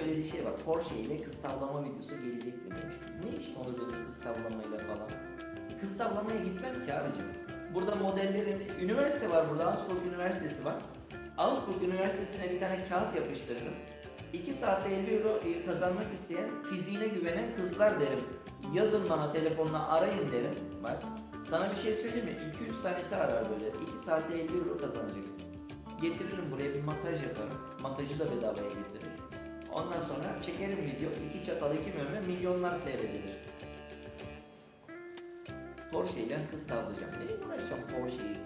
söylediği şey var. Porsche ile kız tavlama videosu gelecek mi demiş. Ne iş konu böyle kız tavlamayla falan. Kız tavlamaya gitmem ki abicim. Burada modellerin, üniversite var burada, Augsburg Üniversitesi var. Augsburg Üniversitesi'ne bir tane kağıt yapıştırırım. 2 saatte 50 euro kazanmak isteyen, fiziğine güvenen kızlar derim. Yazın bana telefonla arayın derim. Bak sana bir şey söyleyeyim mi? 2-3 tanesi arar böyle. 2 saatte 50 euro kazanacak. Getiririm buraya bir masaj yaparım. Masajı da bedavaya getiririm. Ondan sonra çekerim video. iki çatal iki meme milyonlar seyredilir. Porsche ile kız tavlayacağım. Neye uğraşacağım Porsche'yi?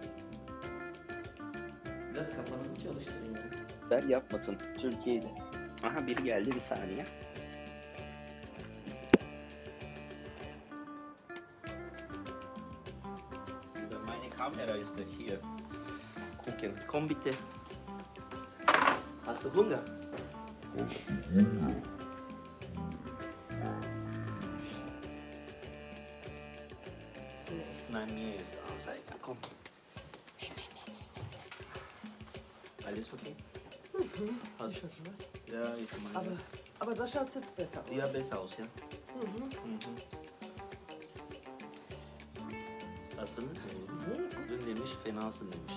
Biraz kafanızı çalıştırın ya. Der yapmasın Türkiye'de. Aha biri geldi bir saniye. Meine Kamera ist hier. Gucken. Komm bitte. Hast du Hunger? Nein, mir ist aus. Komm. Alles okay? Hast du? Ja, ich meine. Aber, aber da schaut es jetzt besser aus. Ja, besser aus, ja. Mhm. Mhm. Hast du nicht? Gut. Dün demiş fenasın demiş.